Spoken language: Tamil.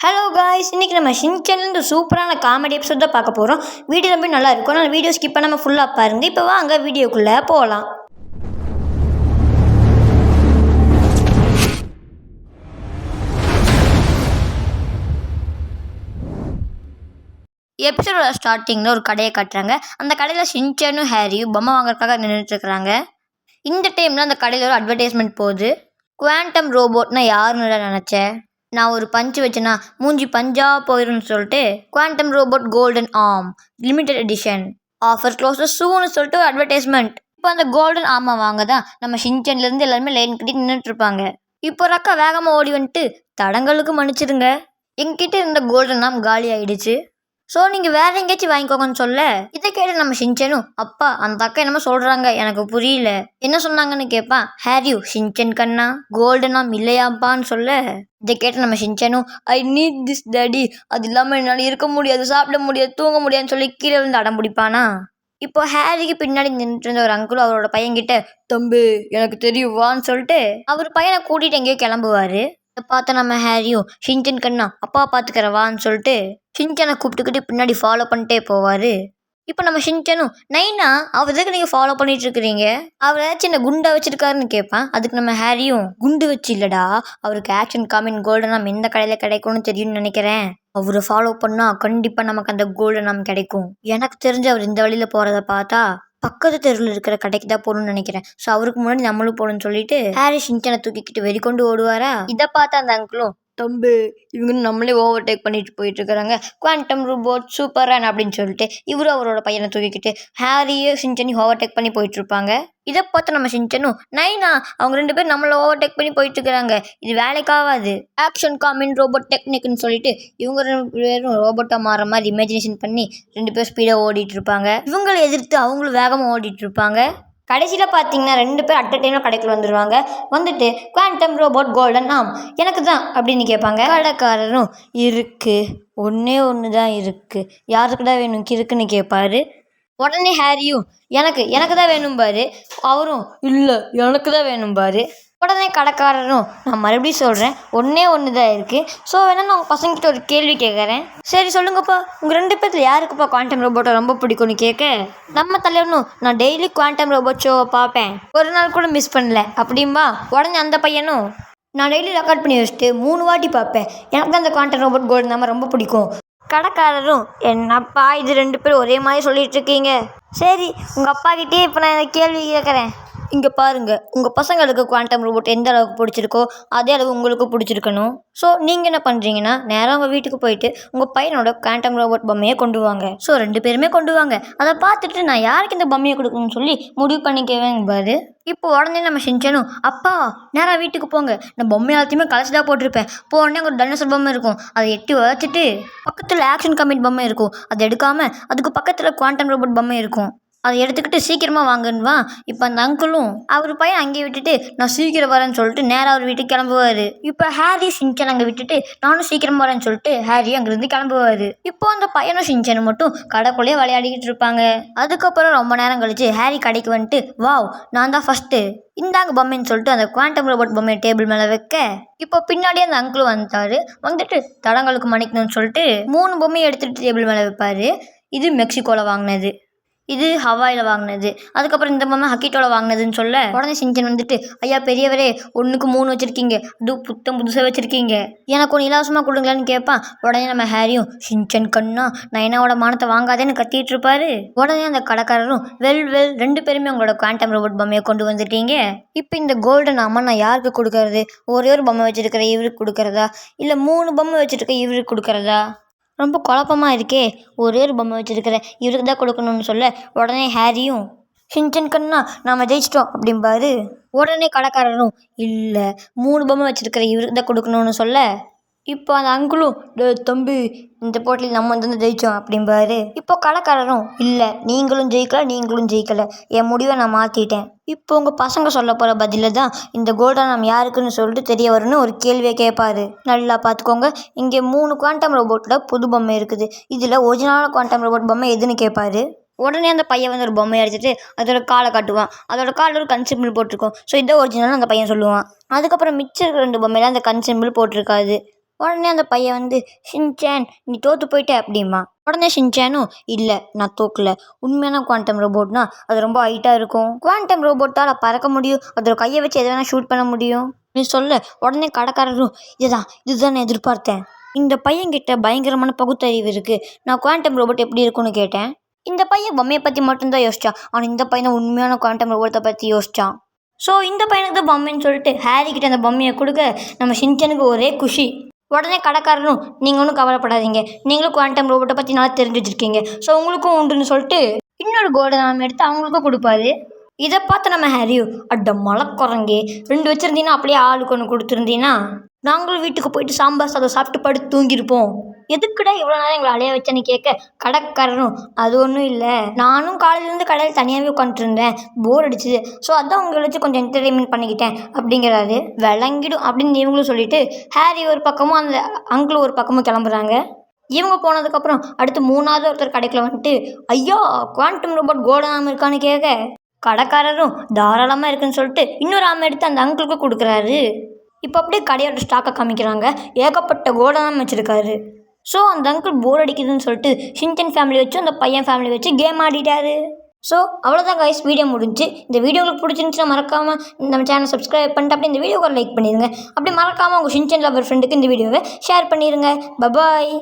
ஹலோ காய்ஸ் இன்றைக்கி நம்ம ஷின்சன்லேருந்து சூப்பரான காமெடி எபிசோட் தான் பார்க்க போகிறோம் வீடியோ ரொம்ப நல்லா இருக்கும் நான் வீடியோ ஸ்கிப் பண்ணாமல் ஃபுல்லாக பாருங்கள் இப்போ வாங்க வீடியோக்குள்ளே போகலாம் எபிசோடோட ஸ்டார்டிங்கில் ஒரு கடையை கட்டுறாங்க. அந்த கடையில் ஷின்சனும் ஹேரியும் பொம்மை வாங்குறதுக்காக நின்றுட்டுருக்குறாங்க இந்த டைமில் அந்த கடையில் ஒரு அட்வர்டைஸ்மெண்ட் போகுது. குவாண்டம் ரோபோட்னா யாருன்னு நினச்சேன். நான் ஒரு பஞ்சு வச்சேன்னா மூஞ்சி பஞ்சா போயிடும்னு சொல்லிட்டு quantum robot golden arm limited edition offer closes சூன்னு சொல்லிட்டு ஒரு அட்வர்டைஸ்மெண்ட் இப்போ அந்த கோல்டன் ஆர்மை வாங்க தான் நம்ம ஷின்சன்லேருந்து எல்லாருமே லைன் கட்டி நின்றுட்டு இருப்பாங்க இப்போ ஒரு அக்கா வேகமாக ஓடி வந்துட்டு தடங்களுக்கு மன்னிச்சிடுங்க. எங்ககிட்ட இருந்த கோல்டன் ஆம் காலி ஆயிடுச்சு ஸோ நீங்கள் வேற எங்கேயாச்சும் வாங்கிக்கோங்கன்னு சொல்ல இதை கேட்டு நம்ம ஷின்சனும் அப்பா அந்த அக்கா என்னமோ சொல்கிறாங்க எனக்கு புரியல. என்ன சொன்னாங்கன்னு கேட்பான் ஹேரியூ ஷின்சன் கண்ணா? கோல்டனாம் இல்லையாப்பான்னு சொல்ல. இதை கேட்டு நம்ம ஷின்சனும் ஐ நீட் திஸ் டேடி அது இல்லாமல் என்னால் இருக்க முடியாது சாப்பிட முடியாது தூங்க முடியாதுன்னு சொல்லி கீழே விழுந்து அடம் பிடிப்பானா? இப்போ ஹேரிக்கு பின்னாடி நின்றுட்டு இருந்த ஒரு அங்குளும் அவரோட பையன்கிட்ட தம்பு எனக்கு தெரியும் வான்னு சொல்லிட்டு அவர் பையனை கூட்டிட்டு எங்கேயோ கிளம்புவார். இதை பார்த்த நம்ம ஹேரியும் ஷின்சன் கண்ணா அப்பா பார்த்துக்கிறவான்னு சொல்லிட்டு ஷின்சனை கூப்பிட்டுக்கிட்டு பின்னாடி ஃபாலோ பண்ணிட்டே போவார். இப்போ நம்ம ஷின்சனும் நைனா அவர் எதுக்கு நீங்கள் ஃபாலோ பண்ணிட்டு இருக்கிறீங்க அவர் ஏதாச்சும் என்ன குண்டா வச்சிருக்காருன்னு கேட்பேன் அதுக்கு நம்ம ஹேரியும் குண்டு வச்சு இல்லடா அவருக்கு ஆக்ஷன் காமின் கோல்டை நம்ம எந்த கடையில் கிடைக்கும்னு தெரியும்னு நினைக்கிறேன். அவரை ஃபாலோ பண்ணால் கண்டிப்பாக நமக்கு அந்த கோல்டை நம்ம கிடைக்கும். எனக்கு தெரிஞ்சு அவர் இந்த வழியில் போகிறத பார்த்தா பக்கத்து தெருவில் இருக்கிற கடைக்கு தான் போகணும்னு நினைக்கிறேன். ஸோ அவருக்கு முன்னாடி நம்மளும் போகணும்னு சொல்லிட்டு ஹாரிஸ் இன்டனை தூக்கிக்கிட்டு வெறி கொண்டு ஓடுவாரா? இதை பார்த்த அந்த அங்கிளும் தம்பு இவங்க நம்மளே ஓவர்டேக் பண்ணிட்டு போயிட்டு இருக்கிறாங்க குவாண்டம் ரோபோட் சூப்பர் ரன் அப்படின்னு சொல்லிட்டு இவரும் அவரோட பையனை தூக்கிக்கிட்டு ஹாரியே சிஞ்சனி ஓவர்டேக் பண்ணி போயிட்டு இருப்பாங்க இதை பார்த்து நம்ம சிஞ்சனும் நைனா அவங்க ரெண்டு பேரும் நம்மளை ஓவர்டேக் பண்ணி போயிட்டு இருக்கிறாங்க இது வேலைக்காகாது. ஆக்ஷன் காமின் ரோபோட் டெக்னிக்னு சொல்லிட்டு இவங்க ரெண்டு பேரும் ரோபோட்டாக மாற மாதிரி இமேஜினேஷன் பண்ணி ரெண்டு பேரும் ஸ்பீடாக ஓடிட்டு இருப்பாங்க இவங்களை எதிர்த்து அவங்களும் வேகமாக ஓடிட்டு இருப்பாங்க கடைசியில் பார்த்தீங்கன்னா ரெண்டு பேர் அட் அ டைமில் கடைக்குள்ள வந்துடுவாங்க வந்துட்டு குவாண்டம் ரோபோட் கோல்டன் ஆம் எனக்கு தான் அப்படின்னு கேட்பாங்க. கடைக்காரரும் இருக்குது ஒன்றே ஒன்று தான் இருக்குது யாருக்குடா வேணும்? கிறுக்குன்னு கேட்பாரு. உடனே ஹேரியும் எனக்கு எனக்கு தான் வேணும் பாரு. அவரும் இல்லை எனக்கு தான் வேணும் பாரு. உடனே கடைக்காரரும் நான் மறுபடியும் சொல்கிறேன் ஒன்றே ஒன்று தான் இருக்குது ஸோ வேணா நான் உங்கள் பசங்கிட்ட ஒரு கேள்வி கேட்குறேன் சரி சொல்லுங்கப்பா. உங்கள் ரெண்டு பேர்த்தில் யாருக்குப்பா குவாண்டம் ரோபோட்டை ரொம்ப பிடிக்கும்னு கேட்க நம்ம தலைவனும். நான் டெய்லி குவாண்டம் ரோபோட் ஷோவை பார்ப்பேன். ஒரு நாள் கூட மிஸ் பண்ணல. அப்படிம்பா? உடனே அந்த பையனும். நான் டெய்லி ரெக்கார்ட் பண்ணி வச்சுட்டு மூணு வாட்டி பார்ப்பேன். எனக்கு அந்த குவாண்டம் ரோபோட் கோல்டு நம்ம ரொம்ப பிடிக்கும். கடைக்காரரும் என்னப்பா இது ரெண்டு பேரும் ஒரே மாதிரி சொல்லிட்டு இருக்கீங்க? சரி உங்கள் அப்பா இப்போ நான் இந்த கேள்வி கேட்குறேன் இங்கே பாருங்கள் உங்கள் பசங்களுக்கு குவாண்டம் ரோபோட் எந்த அளவுக்கு பிடிச்சிருக்கோ அதே அளவு உங்களுக்கு பிடிச்சிருக்கணும். ஸோ நீங்கள் என்ன பண்ணுறீங்கன்னா நேராக உங்கள் வீட்டுக்கு போயிட்டு உங்கள் பையனோட குவாண்டம் ரோபோட் பொம்மையை கொண்டு வாங்க. ஸோ ரெண்டு பேருமே கொண்டு வாங்க. அதை பார்த்துட்டு நான் யாருக்கு இந்த பொம்மையை கொடுக்கணும்னு சொல்லி முடிவு பண்ணிக்கவேங்க பாரு. இப்போ உடனே நம்ம செஞ்சனும் அப்பா நேராக வீட்டுக்கு போங்க. நான் பொம்மை எல்லாத்தையுமே கலசி போட்டிருப்பேன். போனே ஒரு டைனோசர் பொம்மை இருக்கும். அதை எட்டி வச்சுட்டு பக்கத்தில் ஆக்ஷன் கமிட் பொம்மை இருக்கும். அதை எடுக்காமல் அதுக்கு பக்கத்தில் குவாண்டம் ரோபோட் பொம்மை இருக்கும். அதை எடுத்துக்கிட்டு சீக்கிரமாக வாங்கன்னுவா இப்போ அந்த அங்கிளும் அவர் பையன் அங்கேயே விட்டுட்டு நான் சீக்கிரம் வரேன்னு சொல்லிட்டு நேராக அவர் வீட்டுக்கு கிளம்புவார். இப்போ ஹாரி சிஞ்சன் அங்கே விட்டுட்டு நானும் சீக்கிரம் வரேன்னு சொல்லிட்டு ஹாரி அங்கேருந்து கிளம்புவார். இப்போ அந்த பையனும் சிஞ்சனும் மட்டும் கடைக்குள்ளேயே விளையாடிக்கிட்டு இருப்பாங்க. அதுக்கப்புறம் ரொம்ப நேரம் கழிச்சு ஹாரி கடைக்கு வந்துட்டு வாவ் நான் தான் ஃபஸ்ட்டு இந்தாங்க பொம்மைன்னு சொல்லிட்டு அந்த குவாண்டம் ரோபோட் பொம்மையை டேபிள் மேலே வைக்க. இப்போ பின்னாடியே அந்த அங்கிள் வந்துட்டாரு. வந்துட்டு தடங்களுக்கு மன்னிக்கணும்னு சொல்லிட்டு மூணு பொம்மையை எடுத்துகிட்டு டேபிள் மேலே வைப்பார். இது மெக்சிகோவில் வாங்கினது. இது ஹவாயில் வாங்கினது. அதுக்கப்புறம் இந்த பொம்மை ஹக்கிட்டோட வாங்கினதுன்னு சொல்ல உடனே சிஞ்சன் வந்துட்டு ஐயா பெரியவரே ஒன்றுக்கு மூணு வச்சுருக்கீங்க. அது புத்தம் புதுசாக வச்சுருக்கீங்க. எனக்கு ஒன்று இலவசமாக கொடுங்களான்னு கேட்பான் உடனே நம்ம ஹேரியும் சிஞ்சன் கண்ணா நயனாவோட மானத்தை வாங்காதேன்னு கத்திட்டு இருப்பாரு. உடனே அந்த கடைக்காரரும் வெல் வெல் ரெண்டு பேருமே உங்களோட குவாண்டம் ரோபோட் பொம்மையை கொண்டு வந்துட்டீங்க. இப்போ இந்த கோல்டன் அம்மா நான் யாருக்கு கொடுக்கறது? ஒரே ஒரு பொம்மை வச்சுருக்கிற இவருக்கு கொடுக்கறதா? இல்லை மூணு பொம்மை வச்சுருக்க இவருக்கு கொடுக்கறதா? ரொம்ப குழப்பமாக இருக்கே. ஒரே ஒரு பொம்மை வச்சுருக்கிற. இவருக்கு தான் கொடுக்கணும்னு சொல்ல உடனே ஹேரியும் ஷின்சன் கண்ணா நாம் ஜெயிச்சிட்டோம் அப்படிம்பாரு. உடனே கடைக்காரரும் இல்லை மூணு பொம்மை வச்சுருக்கிற இவருக்கு தான் கொடுக்கணும்னு சொல்ல இப்போ அந்த அங்குளும் டே தம்பி இந்த போட்டியில் நம்ம வந்து ஜெயித்தோம் அப்படிம்பாரு. இப்போ கடைக்காரரும் இல்லை நீங்களும் ஜெயிக்கல நீங்களும் ஜெயிக்கல. என் முடிவை நான் மாற்றிட்டேன் இப்போ உங்கள் பசங்க சொல்ல போகிற பதிலில் தான் இந்த கோல்டன் நம்ம யாருக்குன்னு சொல்லிட்டு தெரிய வரும்னு ஒரு கேள்வியை கேட்பாரு நல்லா பார்த்துக்கோங்க இங்கே மூணு குவாண்டம் ரோபோட்டில் புது பொம்மை இருக்குது. இதில் ஒரிஜினலான குவாண்டம் ரோபோட் பொம்மை எதுன்னு கேட்பாரு உடனே அந்த பையன் வந்து ஒரு பொம்மையை அடிச்சுட்டு அதோட காலை காட்டுவான். அதோட காலில் ஒரு கண் சிம்பிள் போட்டிருக்கும். ஸோ இதான் ஒரிஜினல் அந்த பையன் சொல்லுவான். அதுக்கப்புறம் மிச்சம் இருக்கிற ரெண்டு பொம்மையில் அந்த கண் சிம்பிள் போட்டிருக்காது. உடனே அந்த பையன் வந்து ஷின்சான் நீ தோற்று போயிட்ட அப்படிமா உடனே ஷின்சானும் இல்லை நான் தோக்கல. உண்மையான குவாண்டம் ரோபோட்னா அது ரொம்ப ஹைட்டாக இருக்கும். குவாண்டம் ரோபோட்டால் பறக்க முடியும். அதோட கையை வச்சு எதை வேணால் ஷூட் பண்ண முடியும். நீ சொல்ல. உடனே கடைக்காரரும் இதுதான் இதுதான் நான் எதிர்பார்த்தேன். இந்த பையன்கிட்ட பயங்கரமான பகுத்தறிவு இருக்குது நான் குவாண்டம் ரோபோட் எப்படி இருக்கும்னு கேட்டேன்? இந்த பையன் பொம்மையை பற்றி மட்டும்தான் யோசிச்சான். ஆனால் இந்த பையன் தான் உண்மையான குவாண்டம் ரோபோட்டை பற்றி யோசிச்சான். ஸோ இந்த பையனுக்கு தான் பொம்மைன்னு சொல்லிட்டு ஹாரி கிட்ட அந்த பொம்மையை கொடுக்க நம்ம ஷின்சனுக்கு ஒரே குஷி. உடனே கடைக்காரரும் நீங்கள் ஒன்றும் கவலைப்படாதீங்க. நீங்களும் குவாண்டம் ரோபோட்டை பற்றி நல்லா தெரிஞ்சு வச்சுருக்கீங்க. ஸோ உங்களுக்கும் உண்டுன்னு சொல்லிட்டு இன்னொரு கோல்டன் ஆம் எடுத்து அவங்களுக்கும் கொடுப்பாரு. இதை பார்த்து நம்ம ஹாரியோ அட மலக்குரங்கே ரெண்டு வச்சுருந்தீங்கன்னா அப்படியே ஆளுக்கு ஒன்று கொடுத்துருந்தீங்கன்னா நாங்களும் வீட்டுக்கு போயிட்டு சாம்பார் சாதம் சாப்பிட்டு படுத்து தூங்கியிருப்போம். எதுக்குடா இவ்வளோ நேரம் எங்களை அலைய வச்சேன்னு கேட்க கடைக்காரரும் அது ஒன்றும் இல்லை. நானும் காலையிலேருந்து கடையில் தனியாகவே உட்காந்துருந்தேன் போர் அடிச்சுது. ஸோ அதான் உங்களை வச்சு கொஞ்சம் என்டர்டெயின்மெண்ட் பண்ணிக்கிட்டேன் அப்படிங்கிறாரு. விளங்கிடும் அப்படின்னு இவங்களும் சொல்லிட்டு ஹாரி ஒரு பக்கமும் அந்த அங்கிள் ஒரு பக்கமும் கிளம்புறாங்க. இவங்க போனதுக்கப்புறம் அடுத்து மூணாவது ஒருத்தர் கடைக்குள்ள வந்துட்டு ஐயோ குவாண்டம் ரோபோட் கோல்டன் ஆம் இருக்கான்னு கேட்க கடைக்காரரும் தாராளமாக இருக்குன்னு சொல்லிட்டு இன்னொரு ஆமை எடுத்து அந்த அங்கிளுக்கு கொடுக்குறாரு. இப்போ அப்படியே கடையோட ஸ்டாக்கை காமிக்கிறாங்க. ஏகப்பட்ட கோல்டன் வச்சுருக்காரு. ஸோ அந்த அங்கிள் போர் அடிக்குதுன்னு சொல்லிட்டு ஷின்சன் ஃபேமிலி வச்சு அந்த பையன் ஃபேமிலி வச்சு கேம் ஆடிட்டாரு. ஸோ அவ்வளோதான் கைஸ் வீடியோ முடிஞ்சு. இந்த வீடியோ உங்களுக்கு பிடிச்சிருந்துச்சுன்னா மறக்காமல் நம்ம சேனல் சப்ஸ்கிரைப் பண்ணிட்டு அப்படியே இந்த வீடியோவை லைக் பண்ணிடுங்க அப்படி மறக்காமல் உங்கள் ஷின்சன் லவர் ஃப்ரெண்டுக்கு இந்த வீடியோவை ஷேர் பண்ணிடுங்க பபாய்